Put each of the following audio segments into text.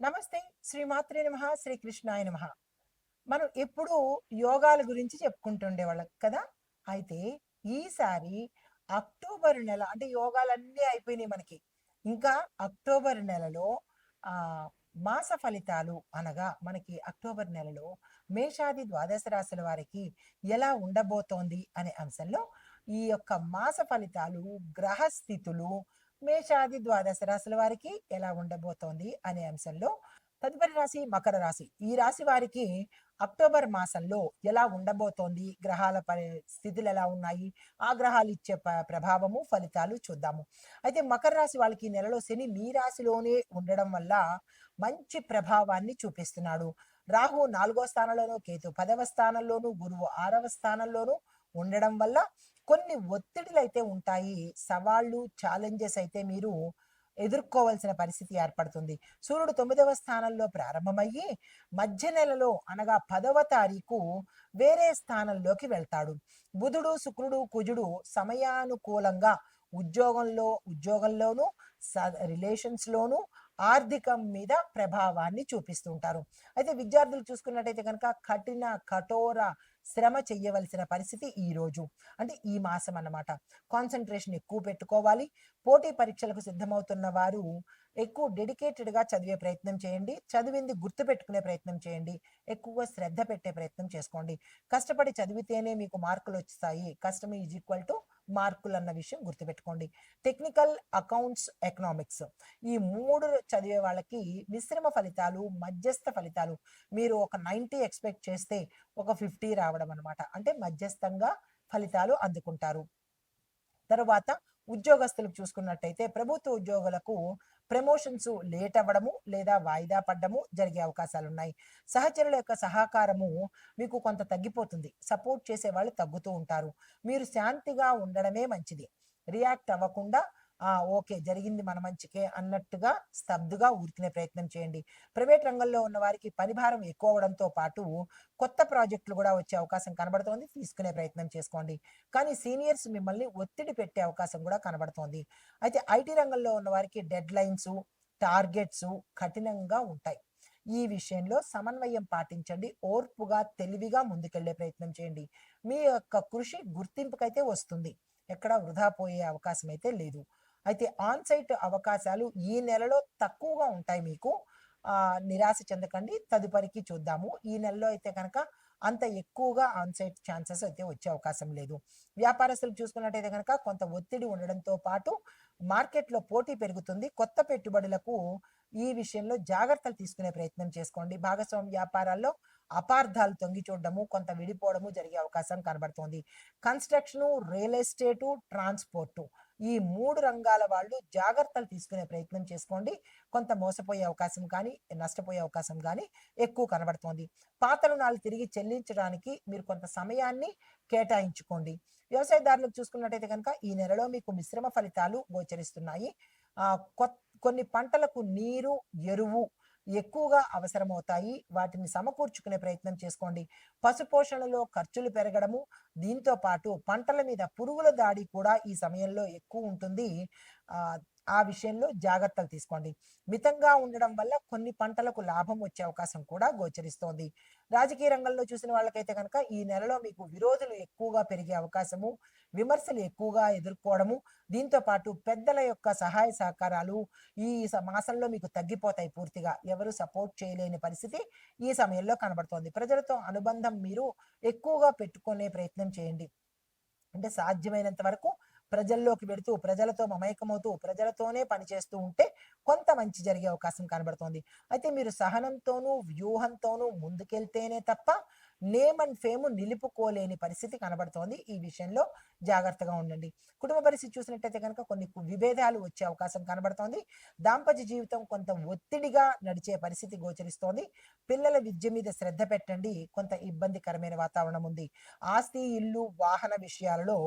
నమస్తే శ్రీ మాత్రే నమ శ్రీ నమ. మనం ఎప్పుడూ యోగాల గురించి చెప్పుకుంటుండే వాళ్ళం కదా? అయితే ఈసారి అక్టోబర్ నెల అంటే యోగాలన్నీ అయిపోయినాయి మనకి. ఇంకా అక్టోబర్ నెలలో ఆ మాస ఫలితాలు అనగా మనకి అక్టోబర్ నెలలో మేషాది ద్వాదశ రాశుల వారికి ఎలా ఉండబోతోంది అనే అంశంలో ఈ యొక్క మాస ఫలితాలు గ్రహస్థితులు మేషాది ద్వాదశ రాశుల వారికి ఎలా ఉండబోతోంది అనే అంశంలో తదుపరి రాశి మకర రాశి. ఈ రాశి వారికి అక్టోబర్ మాసంలో ఎలా ఉండబోతోంది గ్రహాల స్థితులు ఎలా ఉన్నాయి ఆ గ్రహాలు ఇచ్చే ప్రభావము ఫలితాలు చూద్దాము. అయితే మకర రాశి వాళ్ళకి నెలలో శని మీ రాశిలోనే ఉండడం వల్ల మంచి ప్రభావాన్ని చూపిస్తున్నాడు. రాహు నాలుగో స్థానంలోను కేతు పదవ స్థానంలోను గురువు ఆరవ స్థానంలోను ఉండడం వల్ల కొన్ని ఒత్తిడిలు అయితే ఉంటాయి. సవాళ్ళు ఛాలెంజెస్ అయితే మీరు ఎదుర్కోవాల్సిన పరిస్థితి ఏర్పడుతుంది. సూర్యుడు తొమ్మిదవ స్థానంలో ప్రారంభమయ్యి మధ్య నెలలో అనగా పదవ తారీఖు వేరే స్థానంలోకి వెళ్తాడు. బుధుడు శుక్రుడు కుజుడు సమయానుకూలంగా ఉద్యోగంలో ఉద్యోగంలోను రిలేషన్స్లోను ఆర్థికం మీద ప్రభావాన్ని చూపిస్తుంటారు. అయితే విద్యార్థులు చూసుకున్నట్టయితే కనుక కఠిన కఠోర శ్రమ చెయ్యవలసిన పరిస్థితి ఈ రోజు. అంటే ఈ మాసం అన్నమాట. కాన్సన్ట్రేషన్ ఎక్కువ పెట్టుకోవాలి. పోటీ పరీక్షలకు సిద్ధమవుతున్న వారు ఎక్కువ డెడికేటెడ్గా చదివే ప్రయత్నం చేయండి. చదివింది గుర్తు పెట్టుకునే ప్రయత్నం చేయండి. ఎక్కువ శ్రద్ధ పెట్టే ప్రయత్నం చేసుకోండి. కష్టపడి చదివితేనే మీకు మార్కులు వస్తాయి కష్టం ఈజ్ ఈక్వల్ టు మార్కులు అన్న విషయం గుర్తుపెట్టుకోండి. Technical accounts economics. ఈ మూడు చదివే వాళ్ళకి మిశ్రమ ఫలితాలు మధ్యస్థ ఫలితాలు. మీరు ఒక నైంటీ ఎక్స్పెక్ట్ చేస్తే ఒక ఫిఫ్టీ రావడం అనమాట అంటే మధ్యస్థంగా ఫలితాలు అందుకుంటారు. తరువాత ఉద్యోగస్తులకు చూసుకున్నట్టయితే ప్రభుత్వ ఉద్యోగులకు ప్రమోషన్స్ లేట్ అవ్వడము లేదా వాయిదా పడ్డము జరిగే అవకాశాలు ఉన్నాయి సహచరుల యొక్క సహకారము మీకు కొంత తగ్గిపోతుంది. సపోర్ట్ చేసే వాళ్ళు తగ్గుతూ ఉంటారు. మీరు శాంతిగా ఉండడమే మంచిది. రియాక్ట్ అవ్వకుండా ఆ ఓకే జరిగింది మన మంచికే అన్నట్టుగా స్తబ్దుగా ఊరికినే ప్రయత్నం చేయండి. ప్రైవేట్ రంగంలో ఉన్న వారికి పని భారం ఎక్కువ అవడంతో పాటు కొత్త ప్రాజెక్టులు కూడా వచ్చే అవకాశం కనబడుతోంది. తీసుకునే ప్రయత్నం చేసుకోండి. కానీ సీనియర్స్ మిమ్మల్ని ఒత్తిడి పెట్టే అవకాశం కూడా కనబడుతోంది. అయితే ఐటీ రంగంలో ఉన్న వారికి డెడ్ లైన్స్ టార్గెట్స్ కఠినంగా ఉంటాయి. ఈ విషయంలో సమన్వయం పాటించండి. ఓర్పుగా తెలివిగా ముందుకెళ్ళే ప్రయత్నం చేయండి. మీ యొక్క కృషి గుర్తింపుకైతే వస్తుంది. ఎక్కడ వృధా పోయే అవకాశం అయితే లేదు. అయితే ఆన్ సైట్ అవకాశాలు ఈ నెలలో తక్కువగా ఉంటాయి మీకు. నిరాశ చెందకండి. తదుపరికి చూద్దాము. ఈ నెలలో అయితే కనుక అంత ఎక్కువగా ఆన్ సైట్ ఛాన్సెస్ అయితే వచ్చే అవకాశం లేదు. వ్యాపారస్తులు చూసుకున్నట్టయితే కనుక కొంత ఒత్తిడి ఉండడంతో పాటు మార్కెట్లో పోటీ పెరుగుతుంది. కొత్త పెట్టుబడులకు ఈ విషయంలో జాగ్రత్తలు తీసుకునే ప్రయత్నం చేసుకోండి. భాగస్వామ్య వ్యాపారాల్లో అపార్థాలు తొంగి చూడడము కొంత విడిపోవడము జరిగే అవకాశం కనబడుతోంది. కన్స్ట్రక్షను రియల్ ఎస్టేటు ట్రాన్స్పోర్టు ఈ మూడు రంగాల వాళ్ళు జాగ్రత్తలు తీసుకునే ప్రయత్నం చేసుకోండి. కొంత మోసపోయే అవకాశం కానీ నష్టపోయే అవకాశం కానీ ఎక్కువ కనబడుతోంది. పాత రుణాలు తిరిగి చెల్లించడానికి మీరు కొంత సమయాన్ని కేటాయించుకోండి. వ్యవసాయదారులకు చూసుకున్నట్టయితే కనుక ఈ నెలలో మీకు మిశ్రమ ఫలితాలు గోచరిస్తున్నాయి. కొన్ని పంటలకు నీరు ఎరువు ఎక్కువగా అవసరమవుతాయి. వాటిని సమకూర్చుకునే ప్రయత్నం చేసుకోండి. పశుపోషణలో ఖర్చులు పెరగడము దీంతో పాటు పంటల మీద పురుగుల దాడి కూడా ఈ సమయంలో ఎక్కువ ఉంటుంది. ఆ విషయంలో జాగ్రత్తలు తీసుకోండి. మితంగా ఉండడం వల్ల కొన్ని పంటలకు లాభం వచ్చే అవకాశం కూడా గోచరిస్తోంది. రాజకీయ రంగంలో చూసిన వాళ్ళకైతే కనుక ఈ నెలలో మీకు విరోధులు ఎక్కువగా పెరిగే అవకాశము విమర్శలు ఎక్కువగా ఎదుర్కోవడము దీంతో పాటు పెద్దల యొక్క సహాయ సహకారాలు ఈ స- మాసంలో మీకు తగ్గిపోతాయి పూర్తిగా. ఎవరు సపోర్ట్ చేయలేని పరిస్థితి ఈ సమయంలో కనబడుతోంది. ప్రజలతో అనుబంధం మీరు ఎక్కువగా పెట్టుకునే ప్రయత్నం చేయండి. అంటే సాధ్యమైనంత వరకు ప్రజల్లోకి పెడుతూ ప్రజలతో మమేకమవుతూ ప్రజలతోనే పనిచేస్తూ ఉంటే కొంత మంచి జరిగే అవకాశం కనబడుతోంది. అయితే మీరు సహనంతోనూ వ్యూహంతోనూ ముందుకెళ్తేనే తప్ప నేమ్ అండ్ ఫేమ్ నిలుపుకోలేని పరిస్థితి కనబడుతోంది. ఈ విషయంలో జాగ్రత్తగా ఉండండి. కుటుంబ పరిస్థితి చూసినట్టయితే కనుక కొన్ని విభేదాలు వచ్చే అవకాశం కనబడుతోంది. దాంపత్య జీవితం కొంత ఒత్తిడిగా నడిచే పరిస్థితి గోచరిస్తోంది. పిల్లల విద్య మీద శ్రద్ధ పెట్టండి. కొంత ఇబ్బందికరమైన వాతావరణం ఉంది. ఆస్తి ఇల్లు వాహన విషయాలలో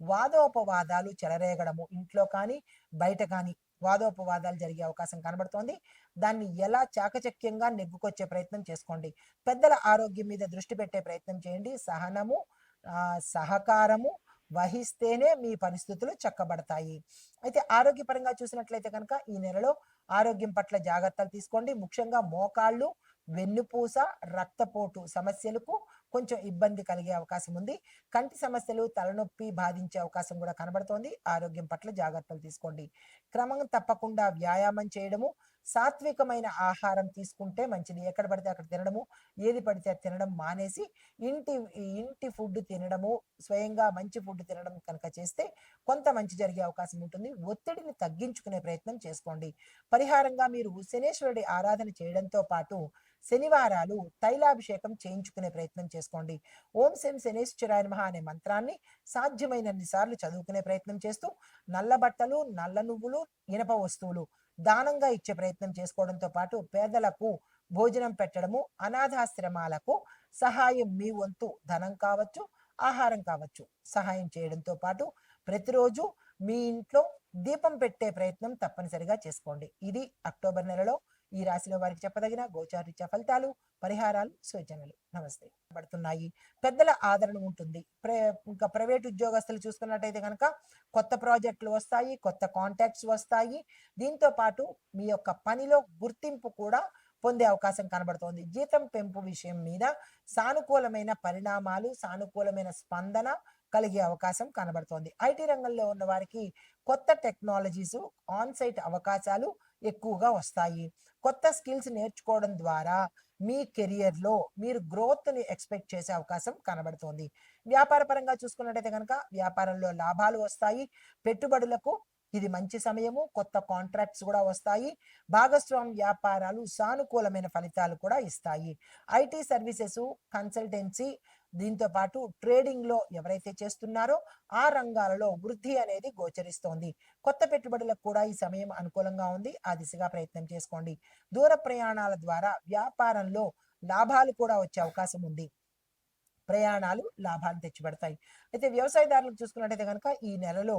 వాదోపవాదాలు చెలరేగడము. ఇంట్లో కానీ బయట కానీ వాదోపవాదాలు జరిగే అవకాశం కనబడుతోంది. దాన్ని ఎలా చాకచక్యంగా నెగ్గుకొచ్చే ప్రయత్నం చేసుకోండి. పెద్దల ఆరోగ్యం మీద దృష్టి పెట్టే ప్రయత్నం చేయండి. సహనము సహకారము వహిస్తేనే మీ పరిస్థితులు చక్కబడతాయి. అయితే ఆరోగ్యపరంగా చూసినట్లయితే కనుక ఈ నెలలో ఆరోగ్యం పట్ల జాగ్రత్తలు తీసుకోండి. ముఖ్యంగా మోకాళ్ళు వెన్నుపూస రక్తపోటు సమస్యలకు కొంచెం ఇబ్బంది కలిగే అవకాశం ఉంది. కంటి సమస్యలు తలనొప్పి బాధించే అవకాశం కూడా కనబడుతోంది. ఆరోగ్యం పట్ల జాగ్రత్తలు తీసుకోండి. క్రమం తప్పకుండా వ్యాయామం చేయడము సాత్వికమైన ఆహారం తీసుకుంటే మంచిది. ఎక్కడ పడితే అక్కడ తినడము ఏది పడితే అది తినడం మానేసి ఇంటి ఇంటి ఫుడ్ తినడము స్వయంగా మంచి ఫుడ్ తినడం కనుక చేస్తే కొంత మంచి జరిగే అవకాశం ఉంటుంది. ఒత్తిడిని తగ్గించుకునే ప్రయత్నం చేసుకోండి. పరిహారంగా మీరు శనేశ్వరుడి ఆరాధన చేయడంతో పాటు శనివారాలు తైలాభిషేకం చేయించుకునే ప్రయత్నం చేసుకోండి. ఓం శం శనేశ్వరాయ నమ అనే మంత్రాన్ని సాధ్యమైనన్ని సార్లు చదువుకునే ప్రయత్నం చేస్తూ నల్ల బట్టలు నల్ల నువ్వులు ఇనప వస్తువులు దానంగా ఇచ్చే ప్రయత్నం చేసుకోవడంతో పాటు పేదలకు భోజనం పెట్టడము అనాథాశ్రమాలకు సహాయం మీ వంతు ధనం కావచ్చు ఆహారం కావచ్చు సహాయం చేయడంతో పాటు ప్రతిరోజు మీ ఇంట్లో దీపం పెట్టే ప్రయత్నం తప్పనిసరిగా చేసుకోండి. ఇది అక్టోబర్ నెలలో ఈ రాశిలో వారికి చెప్పదగిన గోచారిత్య ఫలితాలు పరిహారాలు సూచనలు. నమస్తే. పడుతున్నాయి. పెద్దల ఆదరణ ఉంటుంది. ప్ర ఇంకా ప్రైవేట్ ఉద్యోగస్తులు చూసుకున్నట్టయితే కనుక కొత్త ప్రాజెక్టులు వస్తాయి కొత్త కాంటాక్ట్స్ వస్తాయి. దీంతో పాటు మీ యొక్క పనిలో గుర్తింపు కూడా పొందే అవకాశం కనబడుతోంది. జీతం పెంపు విషయం మీద సానుకూలమైన పరిణామాలు సానుకూలమైన స్పందన కలిగే అవకాశం కనబడుతోంది. ఐటీ రంగంలో ఉన్న వారికి కొత్త టెక్నాలజీస్ ఆన్ సైట్ అవకాశాలు ఎక్కువగా వస్తాయి. కొత్త స్కిల్స్ నేర్చుకోవడం ద్వారా మీ కెరియర్లో మీరు గ్రోత్ని ఎక్స్పెక్ట్ చేసే అవకాశం కనబడుతోంది. వ్యాపారపరంగా చూసుకున్నట్టయితే కనుక వ్యాపారంలో లాభాలు వస్తాయి. పెట్టుబడులకు ఇది మంచి సమయము. కొత్త కాంట్రాక్ట్స్ కూడా వస్తాయి. భాగస్వామ్య వ్యాపారాలు సానుకూలమైన ఫలితాలు కూడా ఇస్తాయి. ఐటీ సర్వీసెస్ కన్సల్టెన్సీ దీంతో పాటు ట్రేడింగ్లో ఎవరైతే చేస్తున్నారో ఆ రంగాలలో వృద్ధి అనేది గోచరిస్తోంది. కొత్త పెట్టుబడులకు కూడా ఈ సమయం అనుకూలంగా ఉంది. ఆ దిశగా ప్రయత్నం చేసుకోండి. దూర ప్రయాణాల ద్వారా వ్యాపారంలో లాభాలు కూడా వచ్చే అవకాశం ఉంది. ప్రయాణాలు లాభాలు తెచ్చిపెడతాయి. అయితే వ్యవసాయదారులకు చూసుకున్నట్టయితే కనుక ఈ నెలలో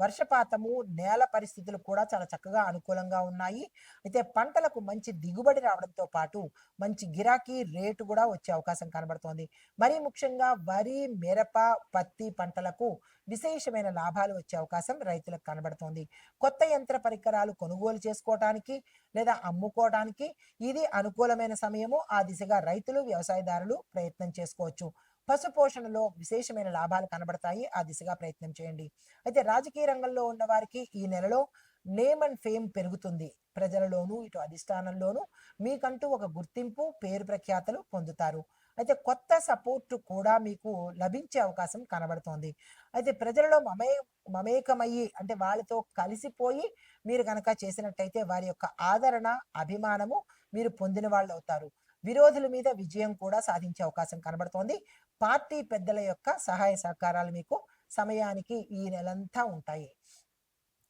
వర్షపాతము నేల పరిస్థితులు కూడా చాలా చక్కగా అనుకూలంగా ఉన్నాయి. అయితే పంటలకు మంచి దిగుబడి రావడంతో పాటు మంచి గిరాకీ రేటు కూడా వచ్చే అవకాశం కనబడుతోంది. మరీ ముఖ్యంగా వరి మిరప పత్తి పంటలకు విశేషమైన లాభాలు వచ్చే అవకాశం రైతులకు కనబడుతోంది. కొత్త యంత్ర పరికరాలు కొనుగోలు చేసుకోవటానికి లేదా అమ్ముకోవటానికి ఇది అనుకూలమైన సమయము. ఆ దిశగా రైతులు వ్యవసాయదారులు ప్రయత్నం చేసుకోవచ్చు. పశు పోషణలో విశేషమైన లాభాలు కనబడతాయి. ఆ దిశగా ప్రయత్నం చేయండి. అయితే రాజకీయ రంగంలో ఉన్న వారికి ఈ నెలలో నేమ్ అండ్ ఫేమ్ పెరుగుతుంది. ప్రజలలోనూ ఇటు అధిష్టానంలోనూ మీకంటూ ఒక గుర్తింపు పేరు ప్రఖ్యాతలు పొందుతారు. అయితే కొత్త సపోర్ట్ కూడా మీకు లభించే అవకాశం కనబడుతోంది. అయితే ప్రజలలో మమే మమేకమయ్యి అంటే వాళ్ళతో కలిసిపోయి మీరు కనుక చేసినట్టయితే వారి యొక్క ఆదరణ అభిమానము మీరు పొందిన వాళ్ళు అవుతారు విరోధుల మీద విజయం కూడా సాధించే అవకాశం కనబడుతోంది. పార్టీ పెద్దల యొక్క సహాయ సహకారాలు మీకు సమయానికి ఈ నెలంతా ఉంటాయి.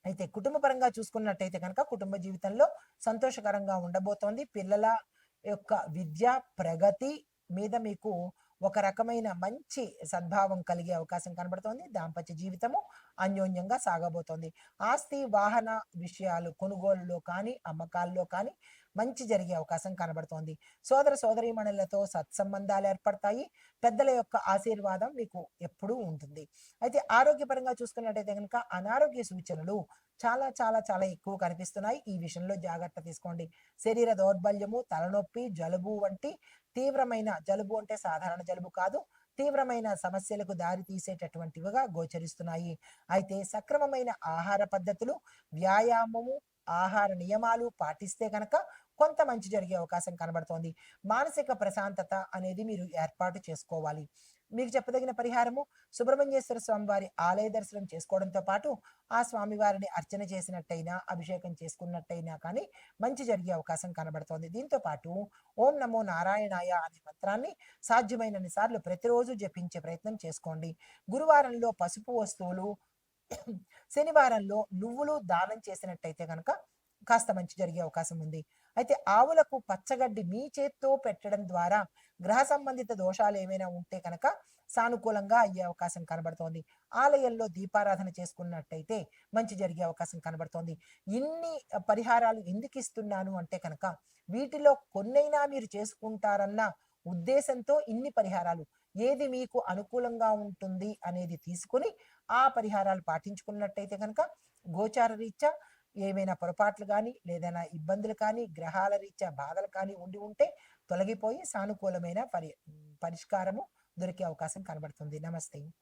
అయితే కుటుంబ పరంగా చూసుకున్నట్టయితే కనుక కుటుంబ జీవితంలో సంతోషకరంగా ఉండబోతోంది. పిల్లల యొక్క విద్య ప్రగతి మీద మీకు ఒక రకమైన మంచి సద్భావం కలిగే అవకాశం కనబడుతోంది. దాంపత్య జీవితము అన్యోన్యంగా సాగబోతోంది. ఆస్తి వాహన విషయాలు కొనుగోలులో కానీ అమ్మకాల్లో కానీ మంచి జరిగే అవకాశం కనబడుతోంది. సోదర సోదరీమణులతో సత్సంబంధాలు ఏర్పడతాయి. పెద్దల యొక్క ఆశీర్వాదం మీకు ఎప్పుడూ ఉంటుంది. అయితే ఆరోగ్యపరంగా చూసుకున్నట్టయితే కనుక అనారోగ్య సూచనలు చాలా చాలా చాలా ఎక్కువ కనిపిస్తున్నాయి. ఈ విషయంలో జాగ్రత్త తీసుకోండి. శరీర దౌర్బల్యము తలనొప్పి జలుబు వంటి తీవ్రమైన జలుబు అంటే సాధారణ జలుబు కాదు. తీవ్రమైన సమస్యలకు దారి తీసేటటువంటివిగా గోచరిస్తున్నాయి. అయితే సక్రమమైన ఆహార పద్ధతులు వ్యాయామము ఆహార నియమాలు పాటిస్తే కనుక కొంత మంచి జరిగే అవకాశం కనబడుతోంది. మానసిక ప్రశాంతత అనేది మీరు ఏర్పాటు చేసుకోవాలి. మీకు చెప్పదగిన పరిహారము సుబ్రహ్మణ్యేశ్వర స్వామి వారి ఆలయ దర్శనం చేసుకోవడంతో పాటు ఆ స్వామి వారిని అర్చన చేసినట్టయినా అభిషేకం చేసుకున్నట్టయినా కానీ మంచి జరిగే అవకాశం కనబడుతోంది. దీంతో పాటు ఓం నమో నారాయణాయ అనే మంత్రాన్ని సాధ్యమైనన్ని సార్లు ప్రతిరోజు జపించే ప్రయత్నం చేసుకోండి. గురువారంలో పసుపు వస్తువులు శనివారంలో నువ్వులు దానం చేసినట్టయితే కనుక కాస్త మంచి జరిగే అవకాశం ఉంది. అయితే ఆవులకు పచ్చగడ్డి మీ చేత్తో పెట్టడం ద్వారా గ్రహ సంబంధిత దోషాలు ఏమైనా ఉంటే కనుక సానుకూలంగా అయ్యే అవకాశం కనబడుతోంది. ఆలయంలో దీపారాధన చేసుకున్నట్టయితే మంచి జరిగే అవకాశం కనబడుతోంది. ఇన్ని పరిహారాలు ఎందుకు ఇస్తున్నాను అంటే కనుక వీటిలో కొన్నైనా మీరు చేసుకుంటారన్న ఉద్దేశంతో ఇన్ని పరిహారాలు. ఏది మీకు అనుకూలంగా ఉంటుంది అనేది తీసుకుని ఆ పరిహారాలు పాటించుకున్నట్టయితే కనుక గోచార రీత్యా ఏమైనా పొరపాట్లు కానీ లేదైనా ఇబ్బందులు కానీ గ్రహాల రీత్యా బాధలు కానీ ఉండి ఉంటే తొలగిపోయి సానుకూలమైన పరి పరిష్కారము దొరికే అవకాశం కనబడుతుంది. నమస్తే.